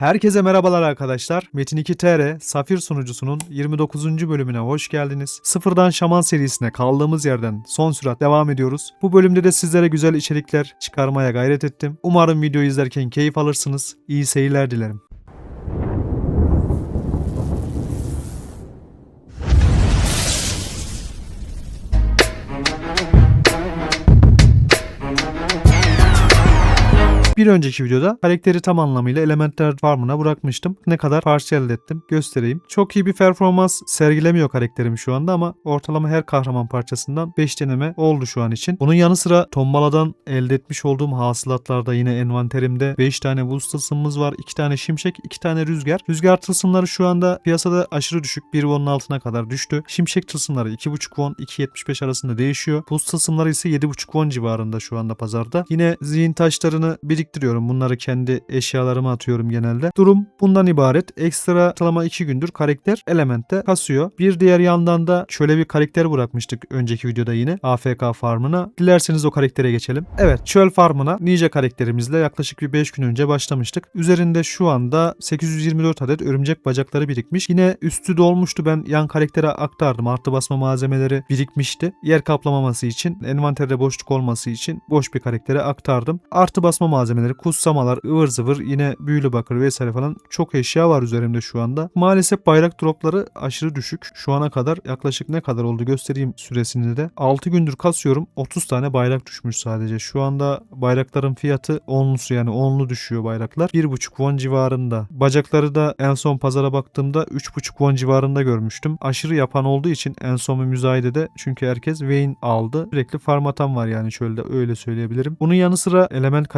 Herkese merhabalar arkadaşlar. Metin 2 TR Safir sunucusunun 29. bölümüne hoş geldiniz. Sıfırdan Şaman serisine kaldığımız yerden son sürat devam ediyoruz. Bu bölümde de sizlere güzel içerikler çıkarmaya gayret ettim. Umarım videoyu izlerken keyif alırsınız. İyi seyirler dilerim. Bir önceki videoda karakteri tam anlamıyla Elementler Farm'ına bırakmıştım. Ne kadar parça ettim göstereyim. Çok iyi bir performans sergilemiyor karakterim şu anda ama ortalama her kahraman parçasından 5 deneme oldu şu an için. Bunun yanı sıra Tombaladan elde etmiş olduğum hasılatlarda yine envanterimde 5 tane buz tılsımımız var. 2 tane şimşek, 2 tane rüzgar. Rüzgar tılsımları şu anda piyasada aşırı düşük. 1 won'un altına kadar düştü. Şimşek tılsımları 2.5 won, 2.75 arasında değişiyor. Buz tılsımları ise 7.5 won civarında şu anda pazarda. Yine zihin taşlarını biriktiriyorum. Bunları kendi eşyalarıma atıyorum genelde. Durum bundan ibaret. Ekstra ortalama 2 gündür karakter elementte kasıyor. Bir diğer yandan da şöyle bir karakter bırakmıştık önceki videoda yine AFK farmına. Dilerseniz o karaktere geçelim. Evet çöl farmına Ninja karakterimizle yaklaşık bir 5 gün önce başlamıştık. Üzerinde şu anda 824 adet örümcek bacakları birikmiş. Yine üstü dolmuştu ben yan karaktere aktardım. Artı basma malzemeleri birikmişti. Yer kaplamaması için, envanterde boşluk olması için boş bir karaktere aktardım. Artı basma malzemeleri, kutsamalar, ıvır zıvır yine büyülü bakır vesaire falan çok eşya var üzerimde şu anda. Maalesef bayrak dropları aşırı düşük. Şu ana kadar yaklaşık ne kadar oldu göstereyim süresini de. 6 gündür kasıyorum. 30 tane bayrak düşmüş sadece. Şu anda bayrakların fiyatı onlusu yani onlu düşüyor bayraklar. 1.5 won civarında. Bacakları da en son pazara baktığımda 3.5 won civarında görmüştüm. Aşırı yapan olduğu için en son bir müzayedede çünkü herkes Vayne aldı. Sürekli farm atan var yani şöyle de öyle söyleyebilirim. Bunun yanı sıra element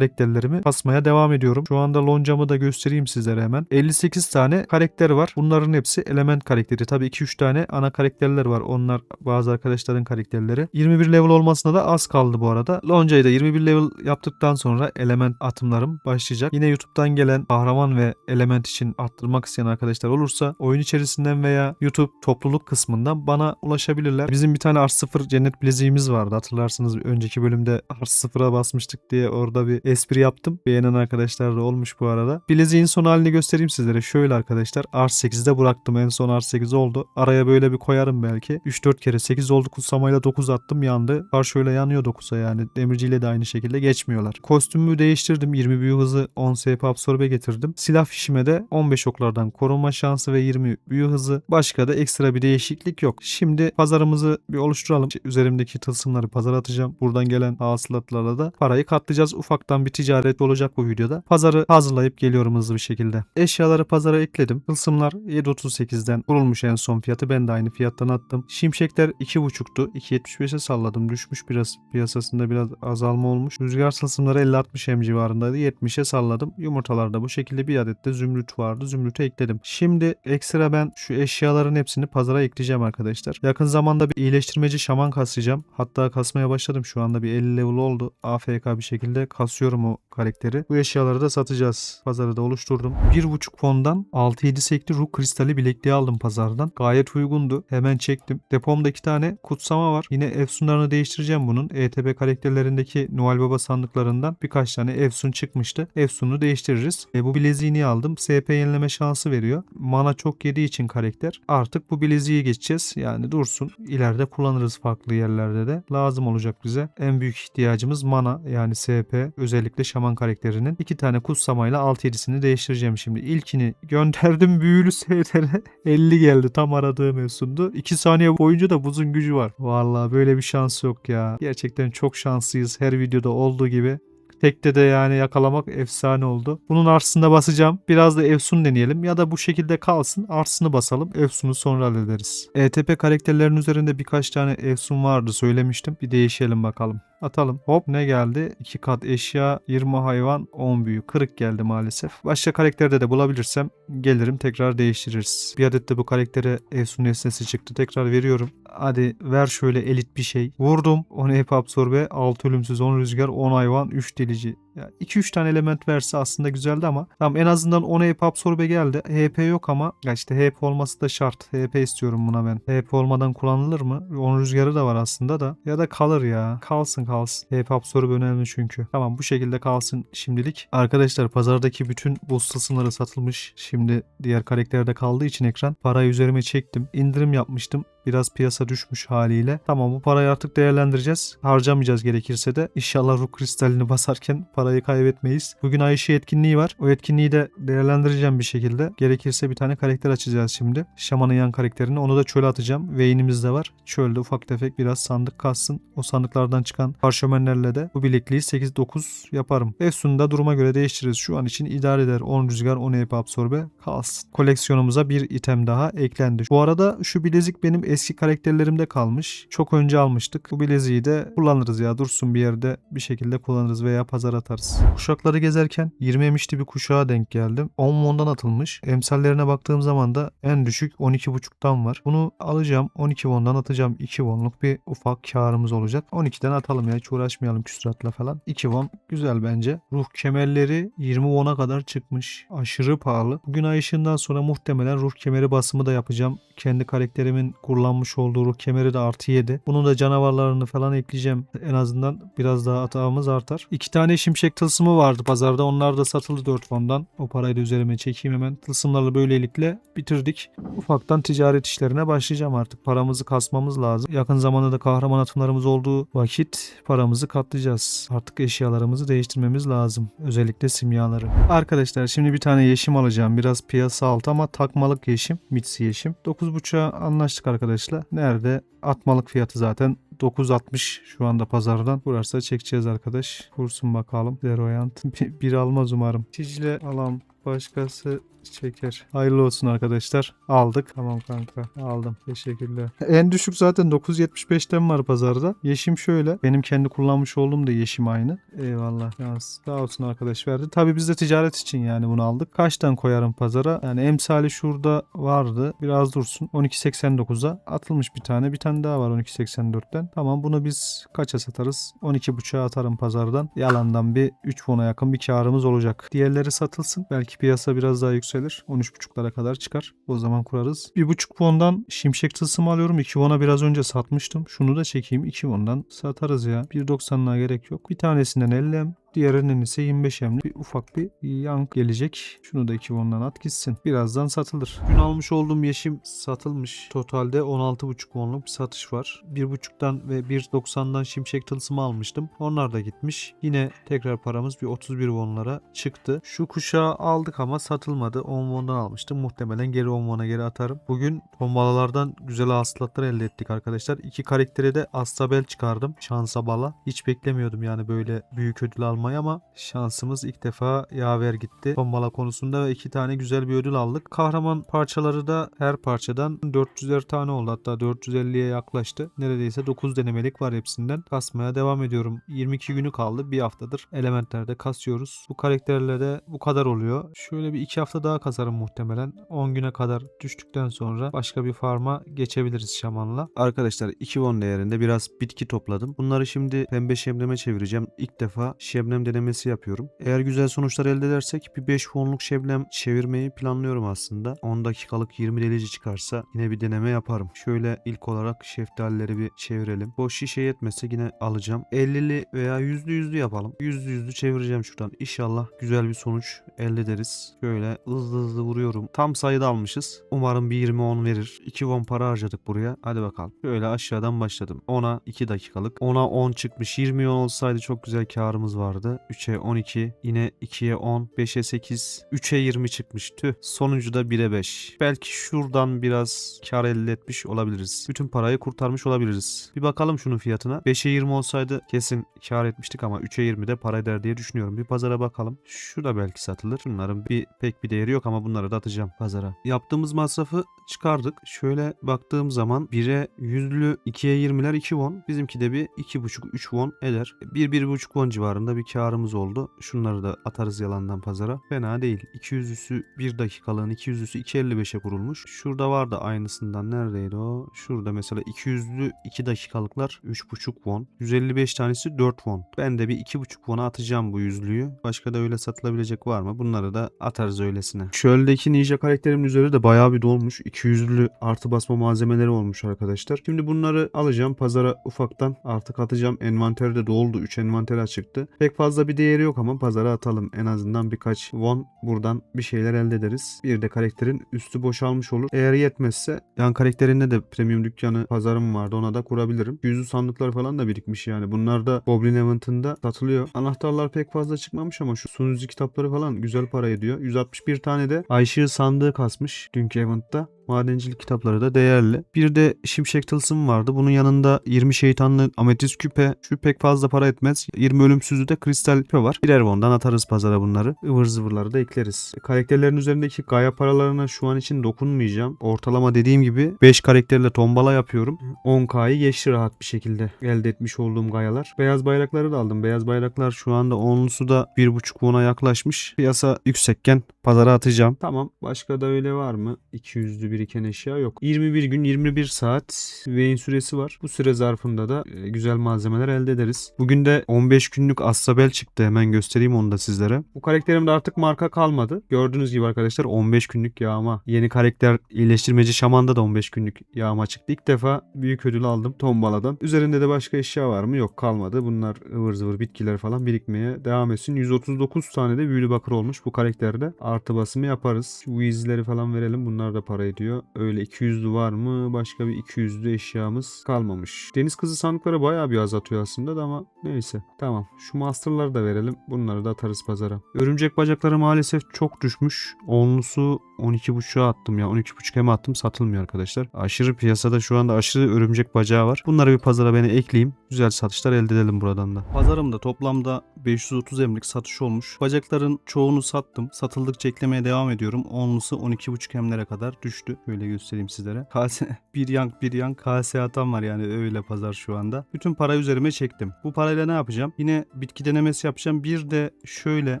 karakterlerimi kasmaya devam ediyorum. Şu anda loncamı da göstereyim sizlere hemen. 58 tane karakter var. Bunların hepsi element karakteri. Tabii 2-3 tane ana karakterler var. Onlar bazı arkadaşların karakterleri. 21 level olmasına da az kaldı bu arada. Loncayı da 21 level yaptıktan sonra element atımlarım başlayacak. Yine YouTube'dan gelen kahraman ve element için arttırmak isteyen arkadaşlar olursa oyun içerisinden veya YouTube topluluk kısmından bana ulaşabilirler. Bizim bir tane Ars 0 cennet bileziğimiz vardı. Hatırlarsınız önceki bölümde Ars 0'a basmıştık diye orada bir espri yaptım. Beğenen arkadaşlar da olmuş bu arada. Bileziğin son halini göstereyim sizlere. Şöyle arkadaşlar Ars 8'de bıraktım. En son Ars 8 oldu. Araya böyle bir koyarım belki. 3-4 kere 8 oldu kutsamayla 9 attım yandı. Kar şöyle yanıyor 9'a yani. Demirciyle de aynı şekilde geçmiyorlar. Kostümümü değiştirdim. 20 büyü hızı 10 SP absorbe getirdim. Silah fişime de 15 oklardan korunma şansı ve 20 büyü hızı. Başka da ekstra bir değişiklik yok. Şimdi pazarımızı bir oluşturalım. Üzerimdeki tılsımları pazara atacağım. Buradan gelen hasılatlarla da parayı katlayacağız. Ufaktan bir ticaret olacak bu videoda. Pazarı hazırlayıp geliyorum hızlı bir şekilde. Eşyaları pazara ekledim. Tılsımlar 7.38'den kurulmuş en son fiyatı. Ben de aynı fiyattan attım. Şimşekler 2.5'tu. 2.75'e salladım. Düşmüş biraz piyasasında biraz azalma olmuş. Rüzgar tılsımları 50-60 M civarındaydı. 70'e salladım. Yumurtalarda bu şekilde bir adet de zümrüt vardı. Zümrüt'ü ekledim. Şimdi ekstra ben şu eşyaların hepsini pazara ekleyeceğim arkadaşlar. Yakın zamanda bir iyileştirmeci şaman kasacağım. Hatta kasmaya başladım. Şu anda bir 50 level oldu. AFK bir şekilde kasıyorum o karakteri. Bu eşyaları da satacağız. Pazarı da oluşturdum. 1.5 fondan 6-7 sekli ruh kristali bilekliği aldım pazardan. Gayet uygundu. Hemen çektim. Depomda iki tane kutsama var. Yine efsunlarını değiştireceğim bunun. ETB karakterlerindeki Noel Baba sandıklarından birkaç tane efsun çıkmıştı. Efsununu değiştiririz. E, bu bileziğini aldım. SP yenileme şansı veriyor. Mana çok yediği için karakter. Artık bu bileziği geçeceğiz. Yani dursun. İleride kullanırız farklı yerlerde de. Lazım olacak bize. En büyük ihtiyacımız mana yani SP. Özellikle şaman karakterinin. iki tane kutsamayla 6-7'sini değiştireceğim şimdi. İlkini gönderdim büyülü STR'e. 50 geldi. Tam aradığım efsundu. 2 saniye boyunca da buzun gücü var. Vallahi böyle bir şans yok ya. Gerçekten çok şanslıyız. Her videoda olduğu gibi. Tekte de yani yakalamak efsane oldu. Bunun arsında basacağım. Biraz da Efsun deneyelim ya da bu şekilde kalsın. Arsını basalım. Efsun'u sonra hallederiz. ETP karakterlerin üzerinde birkaç tane Efsun vardı söylemiştim. Bir değişelim bakalım. Atalım. Hop ne geldi? 2 kat eşya, 20 hayvan, 10 büyü. Kırık geldi maalesef. Başka karakterde de bulabilirsem gelirim tekrar değiştiririz. Bir adet de bu karaktere Efsun nesnesi çıktı. Tekrar veriyorum. Hadi ver şöyle elit bir şey. Vurdum. 10 hep absorbe, 6 ölümsüz, 10 rüzgar, 10 hayvan, 3 delici. Ya 2-3 tane element verse aslında güzeldi ama tamam en azından 10 HP absorbe geldi. HP yok ama ya işte HP olması da şart. HP istiyorum buna ben. HP olmadan kullanılır mı? 10 rüzgarı da var aslında da. Ya da kalır ya. Kalsın kalsın. HP absorbe önemli çünkü. Tamam bu şekilde kalsın şimdilik. Arkadaşlar pazardaki bütün boost tılsımları satılmış. Şimdi diğer karakterde kaldığı için ekran. Parayı üzerime çektim. İndirim yapmıştım. Biraz piyasa düşmüş haliyle. Tamam bu parayı artık değerlendireceğiz. Harcamayacağız gerekirse de. İnşallah ruh kristalini basarken parayı kaybetmeyiz. Bugün ay ışığı etkinliği var. O etkinliği de değerlendireceğim bir şekilde. Gerekirse bir tane karakter açacağız şimdi. Şamanın yan karakterini. Onu da çöle atacağım. Vayne'imiz de var. Çölde ufak tefek biraz sandık kassın. O sandıklardan çıkan parşömenlerle de bu bilekliği 8-9 yaparım. Efsun'da duruma göre değiştiririz. Şu an için idare eder. 10 rüzgar 10 EP absorbe kalsın. Koleksiyonumuza bir item daha eklendi. Bu arada şu bilezik benim eski karakterlerimde kalmış. Çok önce almıştık. Bu bileziği de kullanırız ya. Dursun bir yerde bir şekilde kullanırız veya pazar atarız. Kuşakları gezerken 20 emişli bir kuşağa denk geldim. 10 mondan atılmış. Emsallerine baktığım zaman da en düşük 12.5'tan var. Bunu alacağım. 12 wondan atacağım. 2 wonluk bir ufak karımız olacak. 12'den atalım ya. Hiç uğraşmayalım küsuratla falan. 2 won güzel bence. Ruh kemerleri 20 won'a kadar çıkmış. Aşırı pahalı. Bugün ay ışığından sonra muhtemelen ruh kemeri basımı da yapacağım. Kendi karakterimin kullanmış olduğu ruh kemeri de artı 7. Bunun da canavarlarını falan ekleyeceğim. En azından biraz daha atağımız artar. İki tane şimşek tılsımı vardı pazarda. Onlar da satıldı 4 fondan. O parayı da üzerime çekeyim hemen. Tılsımlarla böylelikle bitirdik. Ufaktan ticaret işlerine başlayacağım artık. Paramızı kasmamız lazım. Yakın zamanda da kahraman atımlarımız olduğu vakit paramızı katlayacağız. Artık eşyalarımızı değiştirmemiz lazım. Özellikle simyaları. Arkadaşlar şimdi bir tane yeşim alacağım. Biraz piyasa altı ama takmalık yeşim. Mitsi yeşim. 9.5'a anlaştık arkadaşlar. Nerede? Atmalık fiyatı zaten 9.60 şu anda pazardan. Burası çekeceğiz arkadaş. Kursun bakalım. Zeroyant. Bir, bir almaz umarım. Ticle alam. Başkası çeker. Hayırlı olsun arkadaşlar. Aldık. Tamam kanka. Aldım. Teşekkürler. En düşük zaten 9.75'ten var pazarda. Yeşim şöyle. Benim kendi kullanmış olduğum da yeşim aynı. Eyvallah. Yalnız sağ olsun arkadaş verdi. Tabii biz de ticaret için yani bunu aldık. Kaçtan koyarım pazara? Yani emsali şurada vardı. Biraz dursun. 12.89'a atılmış bir tane. Bir tane daha var 12.84'ten. Tamam bunu biz kaça satarız? 12.5'a atarım pazardan. Yalandan bir 3 fona yakın bir karımız olacak. Diğerleri satılsın. Belki piyasa biraz daha yükselir. 13.5'lara kadar çıkar. O zaman kurarız. 1.5 fondan şimşek tılsımı alıyorum. 2 fona biraz önce satmıştım. Şunu da çekeyim. 2 fondan satarız ya. 1.90'lığa gerek yok. Bir tanesinden 50 Diğerinin ise 25 emli bir ufak bir yan gelecek. Şunu da 2 won'dan at gitsin. Birazdan satılır. Dün almış olduğum yeşim satılmış. Totalde 16,5 won'luk bir satış var. 1,5'tan ve 1,90'dan şimşek tılsımı almıştım. Onlar da gitmiş. Yine tekrar paramız bir 31 won'lara çıktı. Şu kuşağı aldık ama satılmadı. 10 won'dan almıştım. Muhtemelen geri 10 won'a geri atarım. Bugün tombalalardan güzel hasılatlar elde ettik arkadaşlar. İki karaktere de Astabel çıkardım. Şansa bala. Hiç beklemiyordum yani böyle büyük ödül almayı ama şansımız ilk defa yaver gitti. Tombala konusunda ve iki tane güzel bir ödül aldık. Kahraman parçaları da her parçadan 400'er tane oldu. Hatta 450'ye yaklaştı. Neredeyse 9 denemelik var hepsinden. Kasmaya devam ediyorum. 22 günü kaldı. Bir haftadır elementlerde kasıyoruz. Bu karakterle de bu kadar oluyor. Şöyle bir iki hafta daha kasarım muhtemelen. 10 güne kadar düştükten sonra başka bir farma geçebiliriz şamanla. Arkadaşlar 2 won değerinde biraz bitki topladım. Bunları şimdi pembe şemleme çevireceğim. İlk defa şemlem denemesi yapıyorum. Eğer güzel sonuçlar elde edersek bir 5 wonluk şemlem çevirmeyi planlıyorum aslında. 10 dakikalık 20 delici çıkarsa yine bir deneme yaparım. Şöyle ilk olarak şeftalileri bir çevirelim. Boş şişe yetmezse yine alacağım. 50'li veya yüzlü yüzlü yapalım. Yüzlü yüzlü çevireceğim şuradan. İnşallah güzel bir sonuç elde ederiz. Şöyle hızlı hızlı vuruyorum. Tam sayıda almışız. Umarım bir 20-10 verir. 2 won para harcadık buraya. Hadi bakalım. Şöyle aşağıdan başladım. 10'a 2 dakikalık. 10'a 10 çıkmış. 20 won olsaydı çok güzel karımız vardı. 3'e 12. Yine 2'ye 10. 5'e 8. 3'e 20 çıkmış. Tüh. Da 1'e 5. Belki şuradan biraz kar elde etmiş olabiliriz. Bütün parayı kurtarmış olabiliriz. Bir bakalım şunun fiyatına. 5'e 20 olsaydı kesin kar etmiştik ama 3'e 20 de para eder diye düşünüyorum. Bir pazara bakalım. Şu da belki satılır. Bunların bir pek bir değeri yok ama bunları da atacağım pazara. Yaptığımız masrafı çıkardık. Şöyle baktığım zaman 1'e 100'lü 2'ye 20'ler 2 won. Bizimki de bir 2,5-3 won eder. 1-1,5 won civarında bir karımız oldu. Şunları da atarız yalandan pazara. Fena değil. 200'lüsü 1 dakikalığın 200'lüsü 2.55'e kurulmuş. Şurada vardı aynısından. Neredeydi o? Şurada mesela 200'lü 2 dakikalıklar 3.5 won. 155 tanesi 4 won. Ben de bir 2.5 won'a atacağım bu yüzlüğü. Başka da öyle satılabilecek var mı? Bunları da atarız öylesine. Şöldeki ninja karakterimin üzeri de bayağı bir dolmuş. 200'lü artı basma malzemeleri olmuş arkadaşlar. Şimdi bunları alacağım pazara ufaktan artık atacağım. Envanteri de doldu. 3 envanter açıktı. Pek fazla bir değeri yok ama pazara atalım. En azından birkaç won buradan bir şeyler elde ederiz. Bir de karakterin üstü boşalmış olur. Eğer yetmezse yan karakterinde de premium dükkanı pazarım vardı. Ona da kurabilirim. Yüzü sandıklar falan da birikmiş yani. Bunlar da Goblin Event'ında satılıyor. Anahtarlar pek fazla çıkmamış ama şu sunucu kitapları falan güzel para ediyor. 161 tane de Ayşığı sandığı kasmış dünkü event'ta. Madencilik kitapları da değerli. Bir de şimşek tılsım vardı. Bunun yanında 20 şeytanlı ametist küpe. Şu pek fazla para etmez. 20 ölümsüzü de kristal küpe var. Birer bondan atarız pazara bunları. Ivır zıvırları da ekleriz. Karakterlerin üzerindeki gaya paralarına şu an için dokunmayacağım. Ortalama dediğim gibi 5 karakterle tombala yapıyorum. 10k'yı geçti rahat bir şekilde elde etmiş olduğum gayalar. Beyaz bayrakları da aldım. Beyaz bayraklar şu anda onlusu da 1.5 won'a yaklaşmış. Piyasa yüksekken pazara atacağım. Tamam. Başka da öyle var mı? 200'lü biriken eşya yok. 21 gün 21 saat Vayne süresi var. Bu süre zarfında da e, güzel malzemeler elde ederiz. Bugün de 15 günlük Assabel çıktı. Hemen göstereyim onu da sizlere. Bu karakterimde artık marka kalmadı. Gördüğünüz gibi arkadaşlar 15 günlük yağma. Yeni karakter iyileştirmeci şamanda da 15 günlük yağma çıktı. İlk defa büyük ödül aldım tombaladan. Üzerinde de başka eşya var mı? Yok kalmadı. Bunlar ıvır zıvır bitkiler falan birikmeye devam etsin. 139 tane de büyülü bakır olmuş bu karakterde. Artı basımı yaparız. Şu izleri falan verelim. Bunlar da para ediyor. Öyle 200'lü var mı? Başka bir 200'lü eşyamız kalmamış. Deniz kızı sandıkları bayağı bir az atıyor aslında da ama neyse. Tamam. Şu masterları da verelim. Bunları da atarız pazara. Örümcek bacakları maalesef çok düşmüş. Onlusu 12.5'a attım ya. 12.5 hem attım satılmıyor arkadaşlar. Aşırı piyasada şu anda aşırı örümcek bacağı var. Bunları bir pazara beni ekleyeyim. Güzel satışlar elde edelim buradan da. Pazarımda toplamda 530 emlik satış olmuş. Bacakların çoğunu sattım. Satıldıkça eklemeye devam ediyorum. Onlusu 12.5 emlere kadar düştü. Böyle göstereyim sizlere. Kase, bir yank bir yank kase atan var yani öyle pazar şu anda. Bütün para üzerime çektim. Bu parayla ne yapacağım? Yine bitki denemesi yapacağım. Bir de şöyle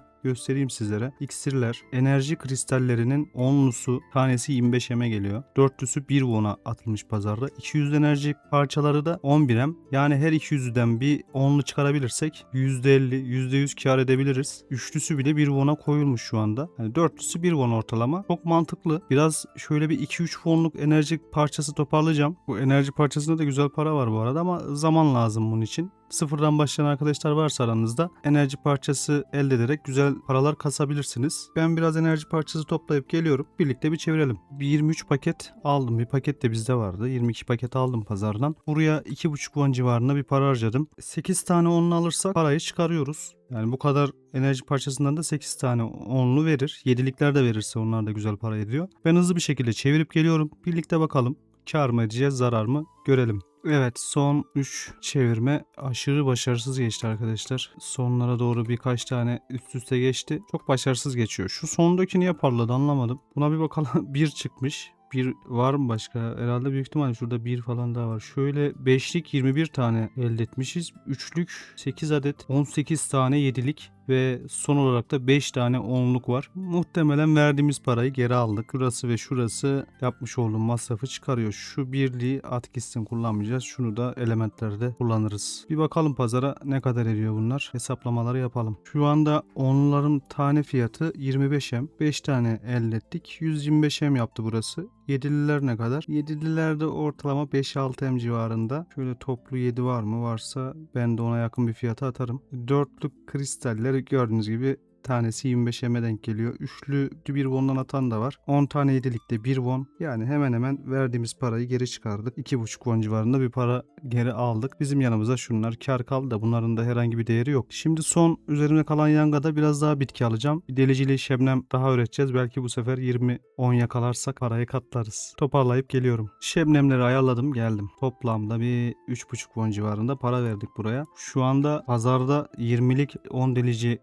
göstereyim sizlere. İksirler, enerji kristallerinin onlusu tanesi 25 eme geliyor. Dörtlüsü 1 won'a atılmış pazarda. 200 enerji parçaları da 11 em. Yani her 200'den bir onlu çıkarabilirsek %50, %100 kar edebiliriz. Üçlüsü bile 1 won'a koyulmuş şu anda. Yani dörtlüsü 1 won ortalama. Çok mantıklı. Biraz şöyle bir 2-3 wonluk enerji parçası toparlayacağım. Bu enerji parçasında da güzel para var bu arada ama zaman lazım bunun için. Sıfırdan başlayan arkadaşlar varsa aranızda enerji parçası elde ederek güzel paralar kasabilirsiniz. Ben biraz enerji parçası toplayıp geliyorum. Birlikte bir çevirelim. Bir 23 paket aldım. Bir paket de bizde vardı. 22 paket aldım pazardan. Buraya 2,5 won civarında bir para harcadım. 8 tane onlu alırsak parayı çıkarıyoruz. Yani bu kadar enerji parçasından da 8 tane onlu verir. Yedilikler de verirse onlar da güzel para ediyor. Ben hızlı bir şekilde çevirip geliyorum. Birlikte bakalım. Kar mı edeceğiz, zarar mı görelim. Evet son 3 çevirme aşırı başarısız geçti arkadaşlar. Sonlara doğru birkaç tane üst üste geçti. Çok başarısız geçiyor. Şu sondaki niye parladı anlamadım. Buna bir bakalım. bir çıkmış. Bir var mı başka? Herhalde büyük ihtimalle şurada bir falan daha var. Şöyle 5'lik 21 tane elde etmişiz. 3'lük 8 adet 18 tane 7'lik ve son olarak da 5 tane 10'luk var. Muhtemelen verdiğimiz parayı geri aldık. Şurası ve şurası yapmış olduğum masrafı çıkarıyor. Şu birliği at gitsin kullanmayacağız. Şunu da elementlerde kullanırız. Bir bakalım pazara ne kadar ediyor bunlar. Hesaplamaları yapalım. Şu anda onların tane fiyatı 25M. 5 tane elde ettik. 125M yaptı burası. Yedililer ne kadar? Yedililerde ortalama 5-6 M civarında. Şöyle toplu 7 var mı? Varsa ben de ona yakın bir fiyata atarım. Dörtlük kristaller gördüğünüz gibi tanesi 25 M'e denk geliyor. Üçlü bir won'dan atan da var. 10 tane yedilikte 1 won. Yani hemen hemen verdiğimiz parayı geri çıkardık. 2,5 won civarında bir para geri aldık. Bizim yanımıza şunlar kar kaldı da bunların da herhangi bir değeri yok. Şimdi son üzerimde kalan yangada biraz daha bitki alacağım. Bir delicili şebnem daha üreteceğiz. Belki bu sefer 20-10 yakalarsak parayı katlarız. Toparlayıp geliyorum. Şebnemleri ayarladım geldim. Toplamda bir 3,5 won civarında para verdik buraya. Şu anda pazarda 20'lik 10 delici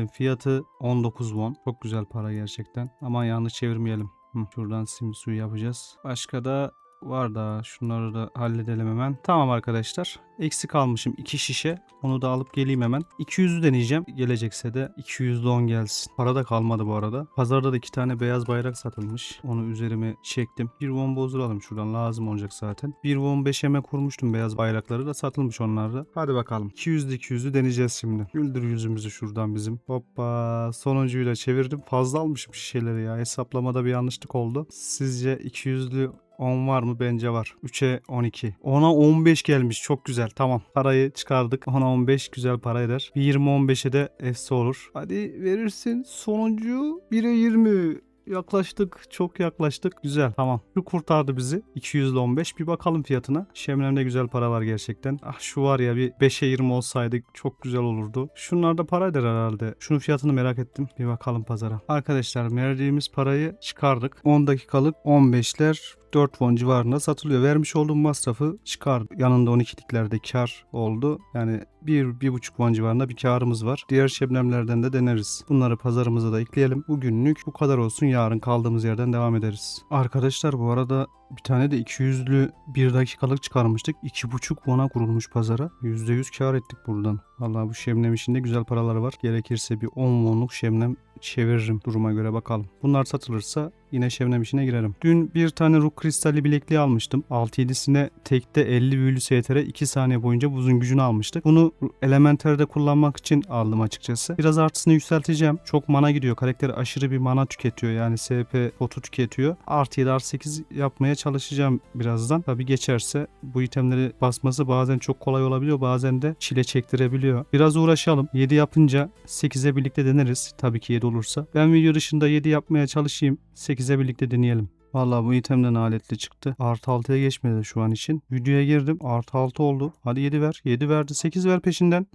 şemlemlerin fiyatı 19 won. Çok güzel para gerçekten. Ama yanlış çevirmeyelim. Hı, şuradan sim suyu yapacağız. Başka da var da şunları da halledelim hemen. Tamam arkadaşlar. Eksik almışım 2 şişe. Onu da alıp geleyim hemen. 200'ü deneyeceğim. Gelecekse de 200'lü 10 gelsin. Para da kalmadı bu arada. Pazarda da iki tane beyaz bayrak satılmış. Onu üzerime çektim. Bir won bozduralım şuradan. Lazım olacak zaten. Bir won 5'eme kurmuştum beyaz bayrakları da satılmış onlar da. Hadi bakalım. 200'lü 200'lü deneyeceğiz şimdi. Güldür yüzümüzü şuradan bizim. Hoppa. Sonuncuyla çevirdim. Fazla almışım şişeleri ya. Hesaplamada bir yanlışlık oldu. Sizce 200'lü 10 var mı? Bence var. 3'e 12. 10'a 15 gelmiş. Çok güzel. Tamam. Parayı çıkardık. 10'a 15 güzel para eder. Bir 20-15'e de efsi olur. Hadi verirsin. Sonuncu 1'e 20. Yaklaştık. Çok yaklaştık. Güzel. Tamam. Şu kurtardı bizi. 215. Bir bakalım fiyatına. Şemlemde güzel para var gerçekten. Ah şu var ya bir 5'e 20 olsaydı çok güzel olurdu. Şunlar da para eder herhalde. Şunun fiyatını merak ettim. Bir bakalım pazara. Arkadaşlar verdiğimiz parayı çıkardık. 10 dakikalık 15'ler 4 won civarında satılıyor. Vermiş olduğum masrafı çıkardı. Yanında 12'liklerde kar oldu. Yani 1-1,5 won civarında bir karımız var. Diğer şebnemlerden de deneriz. Bunları pazarımıza da ekleyelim. Bugünlük bu kadar olsun. Yarın kaldığımız yerden devam ederiz. Arkadaşlar bu arada bir tane de 200'lü 1 dakikalık çıkarmıştık. 2,5 won'a kurulmuş pazara. %100 kar ettik buradan. Vallahi bu şemnem işinde güzel paraları var. Gerekirse bir 10 won'luk şemnem çeviririm duruma göre bakalım. Bunlar satılırsa yine şevnem işine girerim. Dün bir tane ruh kristalli bilekliği almıştım. 6-7'sine tekte 50 büyülü STR 2 saniye boyunca buzun gücünü almıştık. Bunu elementerde kullanmak için aldım açıkçası. Biraz artısını yükselteceğim. Çok mana gidiyor. Karakter aşırı bir mana tüketiyor. Yani SP potu tüketiyor. Artı 7 artı 8 yapmaya çalışacağım birazdan. Tabi geçerse bu itemleri basması bazen çok kolay olabiliyor. Bazen de çile çektirebiliyor. Biraz uğraşalım. 7 yapınca 8'e birlikte deneriz. Tabii ki 7 olursa. Ben video dışında 7 yapmaya çalışayım. 8'e birlikte deneyelim. Vallahi bu itemden aletli çıktı. Artı 6'ya geçmedi şu an için. Videoya girdim. Artı 6 oldu. Hadi 7 ver. 7 verdi. 8 ver peşinden.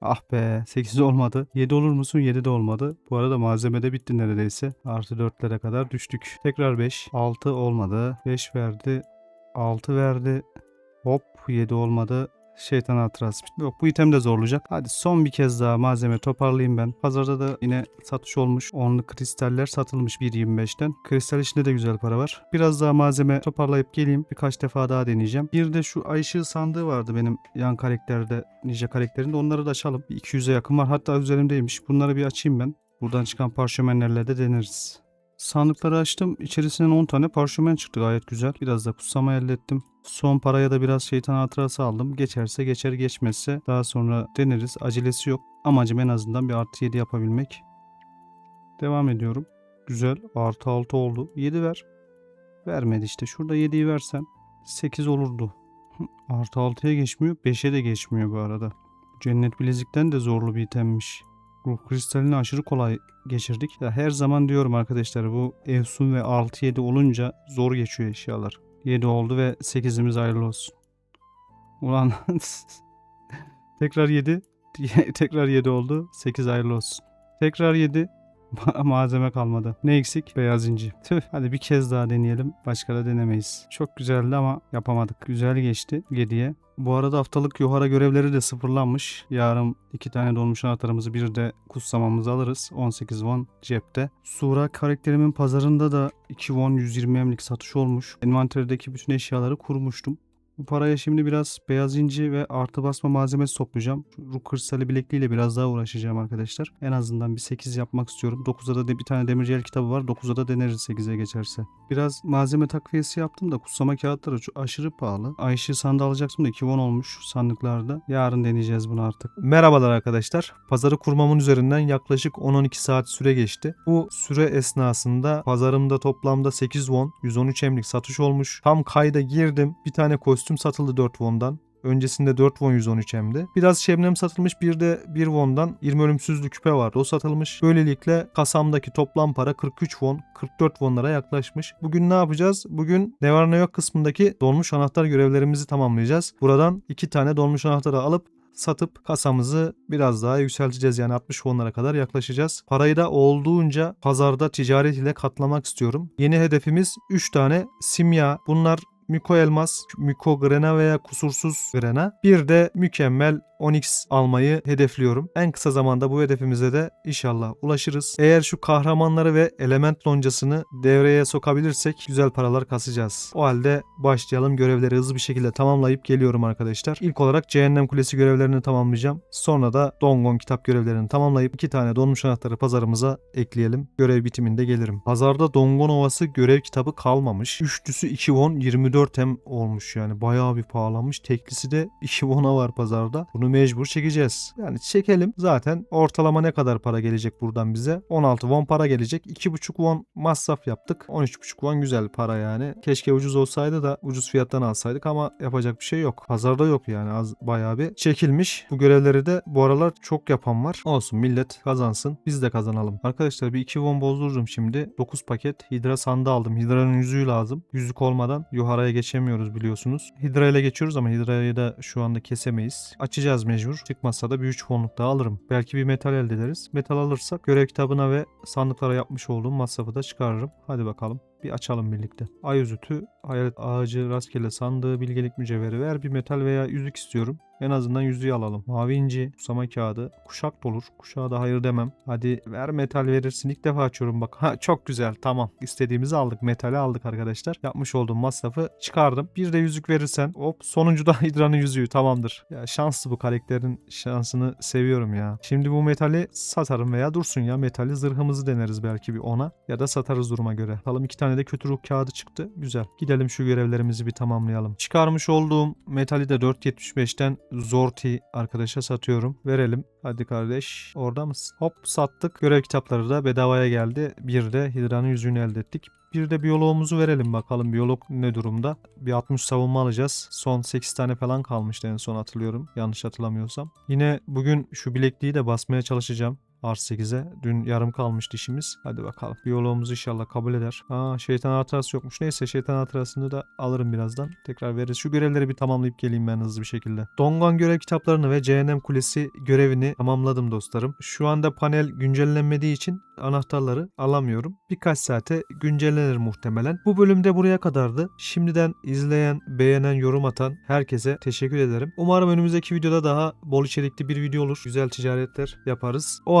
Ah be 8 olmadı. 7 olur musun? 7 de olmadı. Bu arada malzeme de bitti neredeyse. Artı 4'lere kadar düştük. Tekrar 5. 6 olmadı. 5 verdi. 6 verdi. Hop 7 olmadı. Şeytan hatırası. Yok bu item de zorlayacak. Hadi son bir kez daha malzeme toparlayayım ben. Pazarda da yine satış olmuş. Onlu kristaller satılmış 1.25'ten. Kristal içinde de güzel para var. Biraz daha malzeme toparlayıp geleyim. Birkaç defa daha deneyeceğim. Bir de şu ay ışığı sandığı vardı benim yan karakterde, ninja karakterinde. Onları da açalım. Bir 200'e yakın var. Hatta üzerimdeymiş. Bunları bir açayım ben. Buradan çıkan parşömenlerle de deneriz. Sandıkları açtım. İçerisinden 10 tane parşömen çıktı gayet güzel. Biraz da kutsama elde ettim. Son paraya da biraz şeytan hatırası aldım. Geçerse geçer geçmezse daha sonra deneriz. Acelesi yok. Amacım en azından bir artı 7 yapabilmek. Devam ediyorum. Güzel. Artı 6 oldu. 7 ver. Vermedi işte. Şurada 7'yi versen 8 olurdu. Artı 6'ya geçmiyor. 5'e de geçmiyor bu arada. Cennet bilezikten de zorlu bir itemmiş. Ruh kristalini aşırı kolay geçirdik. Ya her zaman diyorum arkadaşlar bu Efsun ve 6-7 olunca zor geçiyor eşyalar. 7 oldu ve 8'imiz hayırlı olsun. Ulan tekrar 7 tekrar 7 oldu. 8 hayırlı olsun. Tekrar 7 malzeme kalmadı. Ne eksik? Beyaz inci. Tüh. Hadi bir kez daha deneyelim. Başka da denemeyiz. Çok güzeldi ama yapamadık. Güzel geçti 7'ye. Bu arada haftalık Yohara görevleri de sıfırlanmış. Yarın iki tane dolmuş anahtarımızı bir de kutsamamızı alırız. 18 won cepte. Sura karakterimin pazarında da 2 won 120 emlik satış olmuş. Envanterdeki bütün eşyaları kurmuştum. Bu paraya şimdi biraz beyaz inci ve artı basma malzemesi toplayacağım. Şu kristali bilekliğiyle biraz daha uğraşacağım arkadaşlar. En azından bir 8 yapmak istiyorum. 9'da da bir tane demirci el kitabı var. 9'da da deneriz 8'e geçerse. Biraz malzeme takviyesi yaptım da kutsama kağıtları çok aşırı pahalı. Ayşe sandığı alacaktım da 2 won olmuş sandıklarda. Yarın deneyeceğiz bunu artık. Merhabalar arkadaşlar. Pazarı kurmamın üzerinden yaklaşık 10-12 saat süre geçti. Bu süre esnasında pazarımda toplamda 8 won, 113 emlik satış olmuş. Tam kayda girdim. Bir tane kostüm satıldı 4 won'dan. Öncesinde 4 won 113 hemdi. Biraz şebnem satılmış bir de 1 won'dan 20 ölümsüzlü küpe vardı o satılmış. Böylelikle kasamdaki toplam para 43 won 44 wonlara yaklaşmış. Bugün ne yapacağız? Bugün ne yok kısmındaki dolmuş anahtar görevlerimizi tamamlayacağız. Buradan 2 tane dolmuş anahtarı alıp satıp kasamızı biraz daha yükselteceğiz. Yani 60 wonlara kadar yaklaşacağız. Parayı da olduğunca pazarda ticaret ile katlamak istiyorum. Yeni hedefimiz 3 tane simya. Bunlar Miko Elmas, Miko Grena veya kusursuz Grena. Bir de mükemmel Onyx almayı hedefliyorum. En kısa zamanda bu hedefimize de inşallah ulaşırız. Eğer şu kahramanları ve element loncasını devreye sokabilirsek güzel paralar kasacağız. O halde başlayalım görevleri hızlı bir şekilde tamamlayıp geliyorum arkadaşlar. İlk olarak Cehennem Kulesi görevlerini tamamlayacağım. Sonra da Dongon kitap görevlerini tamamlayıp iki tane donmuş anahtarı pazarımıza ekleyelim. Görev bitiminde gelirim. Pazarda Dongon Ovası görev kitabı kalmamış. Üçlüsü 2 won 24 hem olmuş yani. Bayağı bir pahalanmış. Teklisi de 2 won'a var pazarda. Bunu mecbur çekeceğiz. Yani çekelim. Zaten ortalama ne kadar para gelecek buradan bize? 16 won para gelecek. 2,5 won masraf yaptık. 13,5 won güzel para yani. Keşke ucuz olsaydı da ucuz fiyattan alsaydık ama yapacak bir şey yok. Pazarda yok yani az bayağı bir çekilmiş. Bu görevleri de bu aralar çok yapan var. Olsun millet kazansın. Biz de kazanalım. Arkadaşlar bir 2 won bozdururum şimdi. 9 paket Hidra sandığı aldım. Hidra'nın yüzüğü lazım. Yüzük olmadan Yuhara'ya geçemiyoruz biliyorsunuz. Hidra geçiyoruz ama Hidra'yı da şu anda kesemeyiz. Açacağız mecbur. Çıkmazsa da bir 3 wonluk daha alırım. Belki bir metal elde ederiz. Metal alırsak görev kitabına ve sandıklara yapmış olduğum masrafı da çıkarırım. Hadi bakalım. Bir açalım birlikte. Ay özütü, hayalet ağacı, rastgele sandığı, bilgelik mücevheri ver. Bir metal veya yüzük istiyorum. En azından yüzüğü alalım. Mavi inci, susama kağıdı, kuşak da olur. Kuşağa da hayır demem. Hadi ver metal verirsin. İlk defa açıyorum bak. Ha çok güzel tamam. İstediğimizi aldık. Metali aldık arkadaşlar. Yapmış olduğum masrafı çıkardım. Bir de yüzük verirsen hop sonuncu da Hidra'nın yüzüğü tamamdır. Ya şanslı bu karakterin şansını seviyorum ya. Şimdi bu metali satarım veya dursun ya. Metali zırhımızı deneriz belki bir ona. Ya da satarız duruma göre. Bakalım iki tane de kötü ruh kağıdı çıktı. Güzel. Gidelim şu görevlerimizi bir tamamlayalım. Çıkarmış olduğum metali de 4.75'ten Zorti arkadaşa satıyorum. Verelim. Hadi kardeş. Orada mısın? Hop sattık. Görev kitapları da bedavaya geldi. Bir de Hidra'nın yüzüğünü elde ettik. Bir de biyoloğumuzu verelim bakalım biyolog ne durumda. Bir 60 savunma alacağız. Son 8 tane falan kalmıştı en son hatırlıyorum. Yanlış hatırlamıyorsam. Yine bugün şu bilekliği de basmaya çalışacağım. R8'e. Dün yarım kalmıştı işimiz. Hadi bakalım. Biyoloğumuz inşallah kabul eder. Aa şeytan hatırası yokmuş. Neyse şeytan hatırasını da alırım birazdan. Tekrar veririz. Şu görevleri bir tamamlayıp geleyim ben hızlı bir şekilde. Dongan görev kitaplarını ve Cehennem Kulesi görevini tamamladım dostlarım. Şu anda panel güncellenmediği için anahtarları alamıyorum. Birkaç saate güncellenir muhtemelen. Bu bölümde buraya kadardı. Şimdiden izleyen, beğenen, yorum atan herkese teşekkür ederim. Umarım önümüzdeki videoda daha bol içerikli bir video olur. Güzel ticaretler yaparız. O